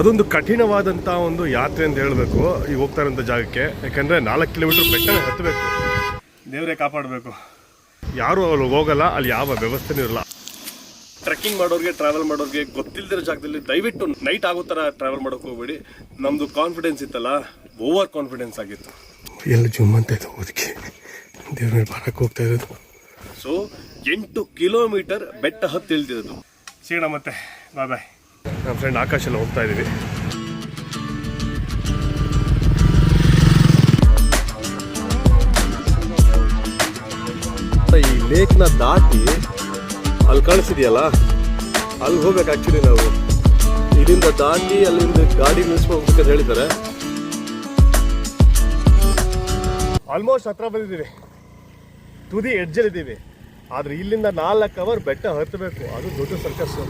ಅದೊಂದು ಕಠಿಣವಾದಂಥ ಒಂದು ಯಾತ್ರೆ ಅಂತ ಹೇಳಬೇಕು ಈಗ ಹೋಗ್ತಾ ಇರೋಂಥ ಜಾಗಕ್ಕೆ. ಯಾಕಂದ್ರೆ ನಾಲ್ಕು ಕಿಲೋಮೀಟ್ರ್ ಬೆಟ್ಟ ಹತ್ತಬೇಕು. ದೇವರೇ ಕಾಪಾಡಬೇಕು. ಯಾರು ಅಲ್ಲಿ ಹೋಗಲ್ಲ ಅಲ್ಲಿ ಯಾವ ವ್ಯವಸ್ಥೆನೂ ಇರಲ್ಲ. ಟ್ರೆಕ್ಕಿಂಗ್ ಮಾಡೋರಿಗೆ ಟ್ರಾವೆಲ್ ಮಾಡೋರಿಗೆ ಗೊತ್ತಿಲ್ಲದಿರೋ ಜಾಗದಲ್ಲಿ ದಯವಿಟ್ಟು ನೈಟ್ ಆಗೋ ಥರ ಟ್ರಾವೆಲ್ ಮಾಡೋಕೆ ಹೋಗ್ಬೇಡಿ. ನಮ್ಮದು ಕಾನ್ಫಿಡೆನ್ಸ್ ಇತ್ತಲ್ಲ ಓವರ್ ಕಾನ್ಫಿಡೆನ್ಸ್ ಆಗಿತ್ತು. ಎಲ್ಲ ಜುಮ್ ಅಂತ ಇತ್ತು ಅದಕ್ಕೆ ದೇವ್ರ ಮೇಲೆ ಬಾರಕ್ಕೆ ಹೋಗ್ತಾ ಇರೋದು. ಸೊ ಎಂಟು ಕಿಲೋಮೀಟರ್ ಬೆಟ್ಟ ಹತ್ತಿ ಇಳ್ದಿರೋದು ಸಿಗೋಣ ಮತ್ತೆ. ಬಾಯ್ ಬಾಯ್ ನಮ್ಮ ಫ್ರೆಂಡ್ ಆಕಾಶ್ ಎಲ್ಲ ಹೋಗ್ತಾ ಇದ್ದೀವಿ ಈ ಲೇಕ್ನ ದಾಟಿ ಅಲ್ಲಿ ಕಾಣಿಸಿದೆಯಲ್ಲ ಅಲ್ಲಿ ಹೋಗ್ಬೇಕು ಆಕ್ಚುಲಿ ನಾವು. ಇಲ್ಲಿಂದ ದಾಟಿ ಅಲ್ಲಿಂದ ಗಾಡಿ ನಿಲ್ಸ್ಕೊಂಡು ಹೋಗ್ಬೇಕಂತ ಹೇಳಿದ್ದಾರೆ. ಆಲ್ಮೋಸ್ಟ್ ಹತ್ರ ಬಂದಿದ್ದೀವಿ. ತುದಿ ಎಡ್ಜಲ್ಲಿದ್ದೀವಿ ಆದ್ರೆ ಇಲ್ಲಿಂದ ನಾಲ್ಕು ಅವರ್ ಬೆಟ್ಟ ಹತ್ತಬೇಕು. ಅದು ದೊಡ್ಡ ಸರ್ಕಸ್ಸು